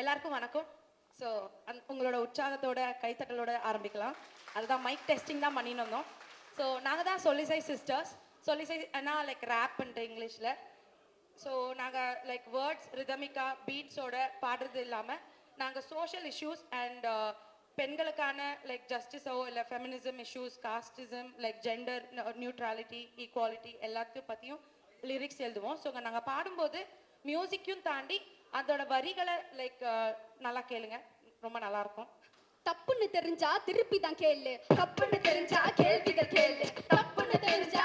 எல்லாருக்கும் வணக்கம். ஸோ அந் உங்களோட உற்சாகத்தோட கைத்தட்டலோட ஆரம்பிக்கலாம். அதுதான் மைக் டெஸ்டிங் தான் பண்ணின்னு வந்தோம். ஸோ நாங்கள் தான் சொல்லிசை சிஸ்டர்ஸ் சொல்லிசை ஆனால் லைக் ரேப் பண்ணுற இங்கிலீஷில் ஸோ நாங்கள் லைக் வேர்ட்ஸ் ரிதமிக்கா பீட்ஸோட பாடுறது இல்லாமல் நாங்கள் சோஷியல் இஷ்யூஸ் அண்ட் பெண்களுக்கான லைக் ஜஸ்டிஸோ இல்லை feminism issues casteism like gender neutrality equality எல்லாத்தையும் பற்றியும் லிரிக்ஸ் எழுதுவோம். ஸோ நாங்கள் பாடும்போது மியூசிக்கையும் தாண்டி அதோட வரிகளை லைக் நல்லா கேளுங்க. ரொம்ப நல்லா இருக்கும் தப்புன்னு தெரிஞ்சா திருப்பி தான் கேளு. தப்புன்னு தெரிஞ்சா கேள்விகள் கேளு. தப்புன்னு தெரிஞ்சா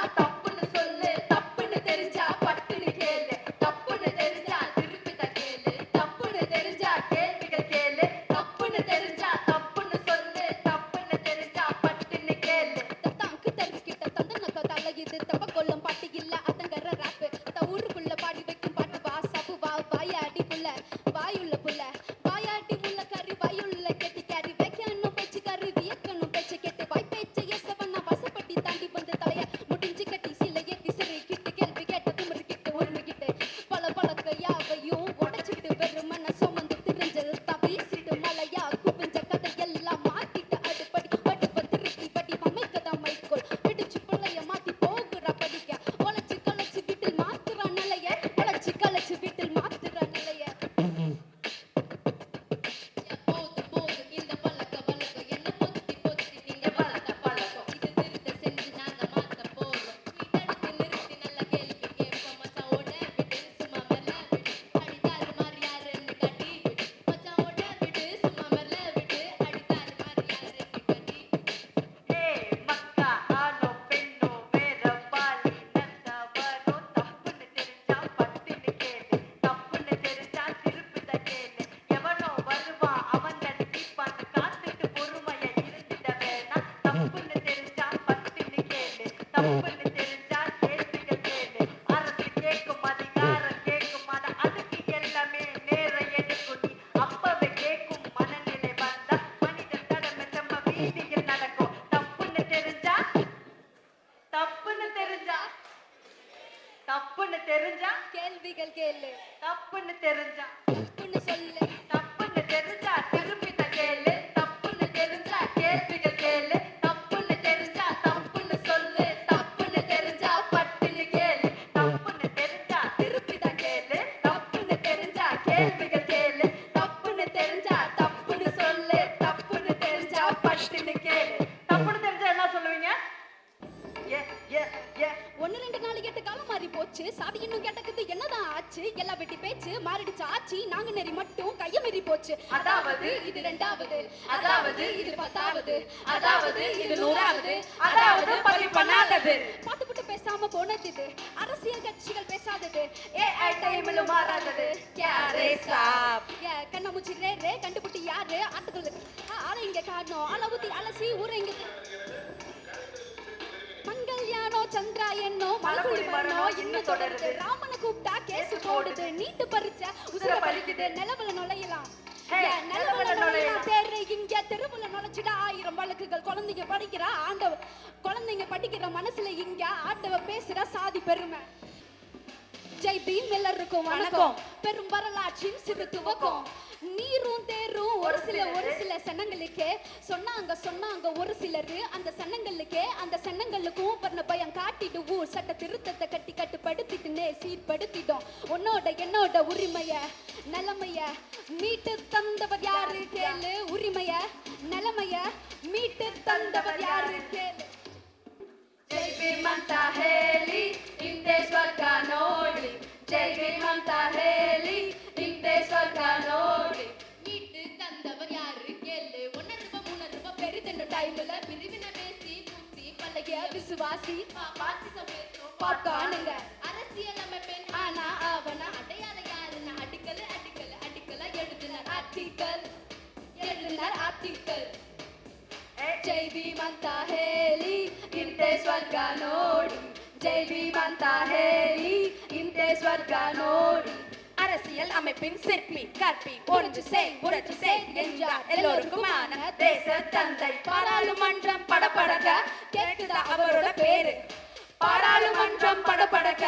தப்புன்னு தெரிஞ்சா. சொல்லு. சாதி இன்னும் கேட்டக்குது என்னதான் ஆச்சு? எல்லா வெட்டி பேச்சு மாறிடுச்சு. ஆச்சு நாங்க நெறி மட்டும் கைய மீறி போச்சு. அதாவது இது ரெண்டாவது. அதாவது இது பத்தாவது. அதாவது இது நூறாவது. அதாவது பதிவு பண்ணாதது. பாட்டு போட்டு பேசாம போனது இது. அரசியல் கட்சிகள் பேசாதது. ஏஐ டைமிலும் மாறாதது. ஏ கண்ணாமூச்சி ரே ரே கண்டுபிடி மங்கல்யானோ சந்திராயனோ மலக்குடி மரணோ இன்னும் தொடருது? ராமனை கூப்பிட்டா கேஸ் போடுது நீட்டு பறிச்ச உசுர பறிக்குது. நிலவுல நுழையலாம். ஹே, ஏ, நிலவுல நிலவுல நுழையலாம். தேர்ற இங்க தெருவுல நுழைச்சிட ஆயிரம் வழக்குகள். குழந்தைங்க படிக்கிற ஆண்டவ குழந்தைங்க படிக்கிற மனசுல இங்க ஆண்டவ பேசுற சாதி பெருமை. ஜெய் பீம் எல்லாருக்கும் வணக்கம். பெரும் வரலாற்றின் சிறு துவக்கம் நீரும் தேரும் ஒரு சில ஒரு சில சன்னங்களுக்கு சொன்னாங்க சொன்னாங்க ஒரு சிலர். அந்த சன்னங்களுக்கு அந்த சன்னங்களுக்கும் பண்ண பயம் காட்டிடுவோம் சட்ட திருத்தத்தை கட்டி கட்டுப்படுத்திட்டுனே சீர்படுத்திட்டோம். உன்னோட என்னோட உரிமைய நிலைமைய மீட்டு தந்தவர் யாரு கேளு? உரிமைய நிலைமைய மீட்டு தந்தவர் யாரு கேளு? ஜெய் பீமந்தா ஹேலி இந்த ஸ்வர்க நோடி. ஜெய் பீமந்தா ஹேலி இந்த ஸ்வர்க நோடி. பெருதென்ற டைம்ல பிரிவின பேசி பூசி பழகிய விசுவாசி பாசி சமயத்தும் பார்த்தானுங்க அரசியல் அமைப்பெண் ஆனா அவன அடையாள யாருன்னா அடிக்கல அடிக்கல அடிக்கல எழுதினார் ஆர்டிக்கல் எழுதினார் ஆர்டிக்கல் ಜೈ ಭೀಮಂತ ಹೇಳಿ ಇಂತೆ ಸ್ವರ್ಗ ನೋಡಿ ಜೈ ಭೀಮಂತ ಹೇಳಿ ಇಂತೆ ಸ್ವರ್ಗ ನೋಡಿ அரசியல் அமைப்பின் சிற்பி கற்பி ஒன்று செய் புரட்சி செய் என்றார். எல்லோருக்குமான தேச தந்தை. பாராளுமன்றம் படபடக்க கேட்குதா அவரோட பேரு? பாராளுமன்றம் படபடக்க